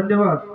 धन्यवाद.